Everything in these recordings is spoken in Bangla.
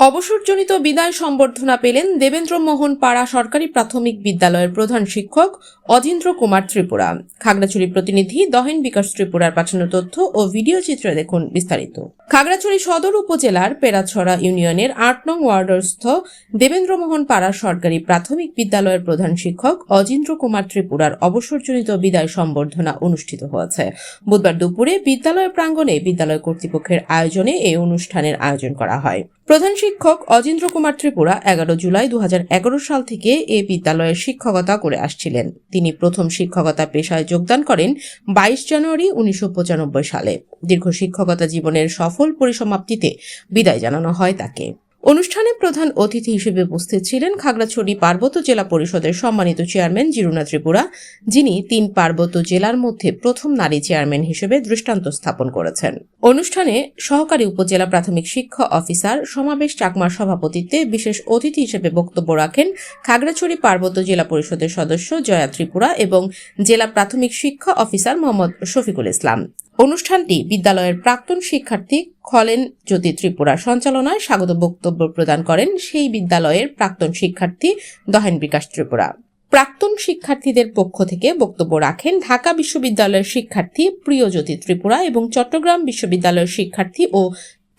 অবসরজনিত বিদায় সম্বর্ধনা পেলেন দেবেন্দ্র মোহন পাড়া সরকারি প্রাথমিক বিদ্যালয়ের প্রধান শিক্ষক অধীন্দ্র কুমার ত্রিপুরা। খাগড়াছড়ি প্রতিনিধি দহেন বিকাশ ত্রিপুরার পাঠানো তথ্য ও ভিডিও চিত্রে দেখুন বিস্তারিত। খাগড়াছড়ি সদর উপজেলার পেরাছড়া ইউনিয়নের আট নং ওয়ার্ডস্থ দেবেন্দ্র মোহন পাড়া সরকারি প্রাথমিক বিদ্যালয়ের প্রধান শিক্ষক অজিন্দ্র কুমার ত্রিপুরার অবসরজনিত বিদায় সম্বর্ধনা অনুষ্ঠিত হয়েছে। বুধবার দুপুরে বিদ্যালয় প্রাঙ্গণে বিদ্যালয় কর্তৃপক্ষের আয়োজনে এই অনুষ্ঠানের আয়োজন করা হয়। প্রধান শিক্ষক অজিন্দ্র কুমার ত্রিপুরা এগারো জুলাই দু হাজার এগারো সাল থেকে এ বিদ্যালয়ে শিক্ষকতা করে আসছিলেন। তিনি প্রথম শিক্ষকতা পেশায় যোগদান করেন বাইশ জানুয়ারি উনিশশো পঁচানব্বই সালে। দীর্ঘ শিক্ষকতা জীবনের সফল পরিসমাপ্তিতে বিদায় জানানো হয় তাকে। অনুষ্ঠানে প্রধান অতিথি হিসেবে উপস্থিত ছিলেন খাগড়াছড়ি পার্বত্য জেলা পরিষদের সম্মানিত চেয়ারম্যান জিরুনা ত্রিপুরা, যিনি তিন পার্বত্য জেলার মধ্যে প্রথম নারী চেয়ারম্যান হিসেবে দৃষ্টান্ত স্থাপন করেছেন। অনুষ্ঠানে সহকারী উপজেলা প্রাথমিক শিক্ষা অফিসার, সমাবেশ চাকমার সভাপতিত্বে বিশেষ অতিথি হিসেবে বক্তব্য রাখেন খাগড়াছড়ি পার্বত্য জেলা পরিষদের সদস্য জয়া ত্রিপুরা এবং জেলা প্রাথমিক শিক্ষা অফিসার মোহাম্মদ শফিকুল ইসলাম। অনুষ্ঠানটি বিদ্যালয়ের প্রাক্তন শিক্ষার্থী খলেন জ্যোতি ত্রিপুরা সঞ্চালনায় স্বাগত বক্তব্য প্রদান করেন সেই বিদ্যালয়ের প্রাক্তন শিক্ষার্থী দহেন বিকাশ ত্রিপুরা। প্রাক্তন শিক্ষার্থীদের পক্ষ থেকে বক্তব্য রাখেন ঢাকা বিশ্ববিদ্যালয়ের শিক্ষার্থী প্রিয়জ্যোতি ত্রিপুরা এবং চট্টগ্রাম বিশ্ববিদ্যালয়ের শিক্ষার্থী ও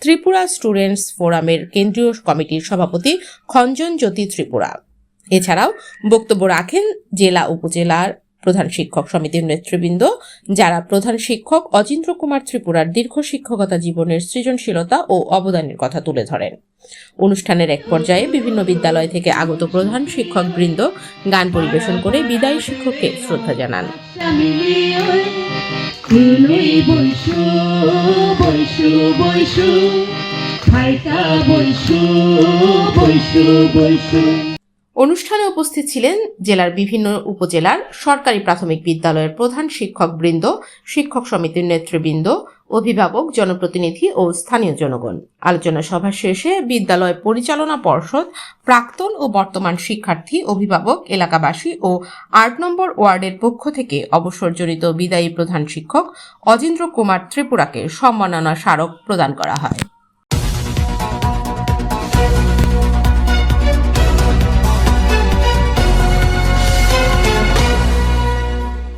ত্রিপুরা স্টুডেন্টস ফোরামের কেন্দ্রীয় কমিটির সভাপতি খঞ্জন জ্যোতি ত্রিপুরা। এছাড়াও বক্তব্য রাখেন জেলা উপজেলার প্রধান শিক্ষক সমিতির নেতৃবৃন্দ, যারা প্রধান শিক্ষক অজিন্দ্র কুমার ত্রিপুরার দীর্ঘ শিক্ষকতা জীবনের সৃজনশীলতা ও অবদানের কথা তুলে ধরেন। অনুষ্ঠানের এক পর্যায়ে বিভিন্ন বিদ্যালয় থেকে আগত প্রধান শিক্ষক বৃন্দ গান পরিবেশন করে বিদায়ী শিক্ষককে শ্রদ্ধা জানান। বৈশু বৈশু বৈশু। অনুষ্ঠানে উপস্থিত ছিলেন জেলার বিভিন্ন উপজেলার সরকারি প্রাথমিক বিদ্যালয়ের প্রধান শিক্ষক বৃন্দ শিক্ষক সমিতির নেতৃবৃন্দ, অভিভাবক, জনপ্রতিনিধি ও স্থানীয় জনগণ। আলোচনা সভা শেষে বিদ্যালয় পরিচালনা পর্ষদ, প্রাক্তন ও বর্তমান শিক্ষার্থী, অভিভাবক, এলাকাবাসী ও আট নম্বর ওয়ার্ডের পক্ষ থেকে অবসরজনিত বিদায়ী প্রধান শিক্ষক অজেন্দ্র কুমার ত্রিপুরাকে সম্মাননা স্মারক প্রদান করা হয়।